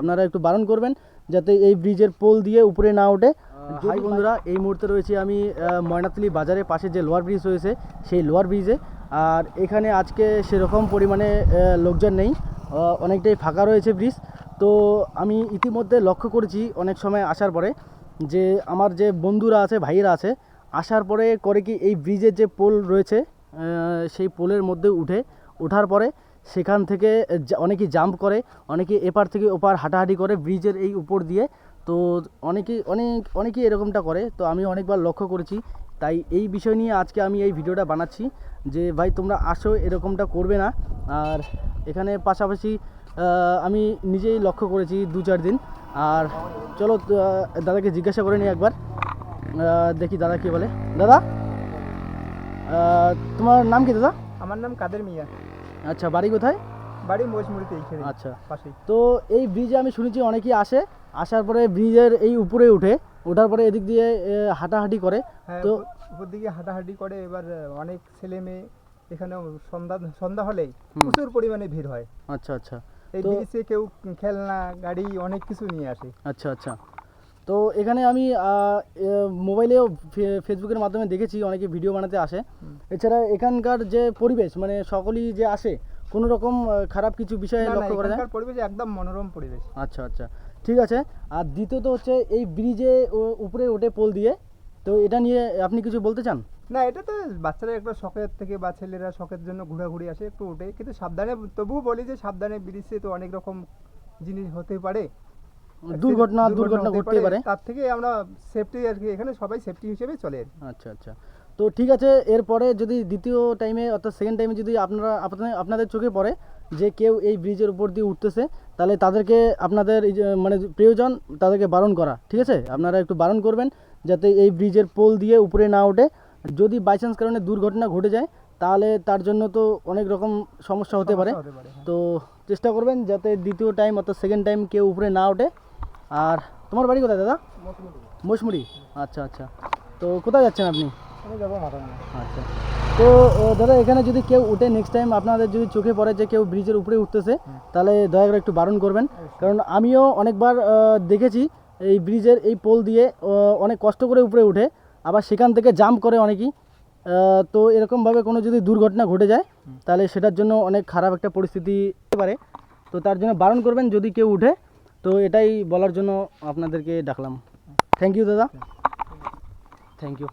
আপনারা একটু বারণ করবেন যাতে এই ব্রিজের পোল দিয়ে উপরে না ওঠে। হাই বন্ধুরা এই মুহূর্তে রয়েছে আমি ময়নাতলি বাজারের পাশে যে লোয়ার ব্রিজ রয়েছে সেই লোয়ার ব্রিজে। আর এখানে আজকে সেরকম পরিমাণে লোকজন নেই। অনেকটাই ফাঁকা রয়েছে ব্রিজ। তো আমি ইতিমধ্যে লক্ষ্য করেছি অনেক সময় আসার পরে যে আমার যে বন্ধুরা আছে ভাইয়েরা আছে আসার পরে করে কি এই ব্রিজের যে পোল রয়েছে সেই পোলের মধ্যে উঠে ওঠার পরে সেখান থেকে অনেকেই জাম্প করে অনেকে এপার থেকে ওপার হাঁটাহাঁটি করে ব্রিজের এই উপর দিয়ে। তো অনেকেই, অনেক, অনেকেই এরকমটা করে। তো আমি অনেকবার লক্ষ্য করেছি। তাই এই বিষয় নিয়ে আজকে আমি এই ভিডিওটা বানাচ্ছি যে, ভাই, তোমরা আসো, এরকমটা করবে না। আর এখানে পাশাপাশি আমি নিজেই লক্ষ্য করেছি দু চার দিন। আর চলো দাদাকে জিজ্ঞাসা করে নিই একবার। দেখি দাদা কি বলে। দাদা? তোমার নাম কি দাদা? আমার নাম কাদের মিয়া। আচ্ছা বাড়ি কোথায়? বাড়ি মহিষমুড়িতে এইখানে আচ্ছা। পাশেই। তো এই ব্রিজে আমি শুনেছি অনেকেই আসে আসার পরে ব্রিজের এই উপরে উঠে ওঠার পরে এদিক দিয়ে হাঁটাহাঁটি করে। হ্যাঁ তো উপর দিকে হাঁটাহাঁটি করে এবার অনেক ছেলে মেয়ে এখানে সন্ধ্যা সন্ধ্যা হলেই প্রচুর পরিমাণে ভিড় হয়। আচ্ছা আচ্ছা। এই ব্রিজে কেউ খেলনা গাড়ি অনেক কিছু নিয়ে আসে। আচ্ছা আচ্ছা। তো এখানে আমি মোবাইলেও ফেসবুকের মাধ্যমে দেখেছি অনেকে ভিডিও বানাতে আসে। এছাড়া এখানকার যে পরিবেশ মানে সকলেই যে আসে কোনো রকম খারাপ কিছু বিষয়ে লক্ষ্য করা যায়? পরিবেশ একদম মনোরম পরিবেশ। আচ্ছা আচ্ছা। ঠিক আছে। আর দ্বিতীয়ত হচ্ছে এই ব্রিজে উপরে ওঠে পোল দিয়ে। তো এটা নিয়ে আপনি কিছু বলতে চান? না এটা তো বাচ্চারা একটা শখের থেকে বা ছেলেরা শখের জন্য ঘোরাঘুরি আসে একটু ওঠে। কিন্তু সাবধানে তবুও বলি যে সাবধানে ব্রিজে তো অনেক রকম জিনিস হতে পারে। দুর্ঘটনা দুর্ঘটনা ঘটতেই পারে। তার থেকে আমরা সেফটি আর কি এখানে সবাই সেফটি হিসেবে চলে আচ্ছা আচ্ছা। তো ঠিক আছে এরপরে যদি দ্বিতীয় টাইমে অর্থাৎ সেকেন্ড টাইমে যদি আপনারা আপনাদের আপনাদের চোখে পড়ে যে কেউ এই ব্রিজের উপর দিয়ে উঠতেছে তাহলে তাদেরকে আপনাদের মানে প্রয়োজন তাদেরকে বারণ করা ঠিক আছে? আপনারা একটু বারণ করবেন যাতে এই ব্রিজের পোল দিয়ে উপরে না ওঠে। যদি বাই চান্স কারণে দুর্ঘটনা ঘটে যায় তাহলে তার জন্য তো অনেক রকম সমস্যা হতে পারে। সমস্যা হতে পারে হ্যাঁ। তো চেষ্টা করবেন যাতে দ্বিতীয় টাইম অর্থাৎ সেকেন্ড টাইম কেউ উপরে না ওঠে। আর তোমার বাড়ি কোথায় দাদা? মশমুড়ি আচ্ছা আচ্ছা। তো কোথায় যাচ্ছেন আপনি? আচ্ছা। তো দাদা এখানে যদি কেউ উঠে নেক্সট টাইম আপনাদের যদি চোখে পড়ে যে কেউ ব্রিজের উপরে উঠতেছে তাহলে দয়া করে একটু বারণ করবেন। কারণ আমিও অনেকবার দেখেছি এই ব্রিজের এই পোল দিয়ে অনেক কষ্ট করে উপরে উঠে আবার সেখান থেকে জাম্প করে অনেকেই। তো এরকমভাবে কোনো যদি দুর্ঘটনা ঘটে যায় তাহলে সেটার জন্য অনেক খারাপ একটা পরিস্থিতি হতে পারে। তো তার জন্য বারণ করবেন যদি কেউ উঠে তো এটাই বলার জন্য আপনাদেরকে ডাকলাম। থ্যাংক ইউ দাদা। Thank you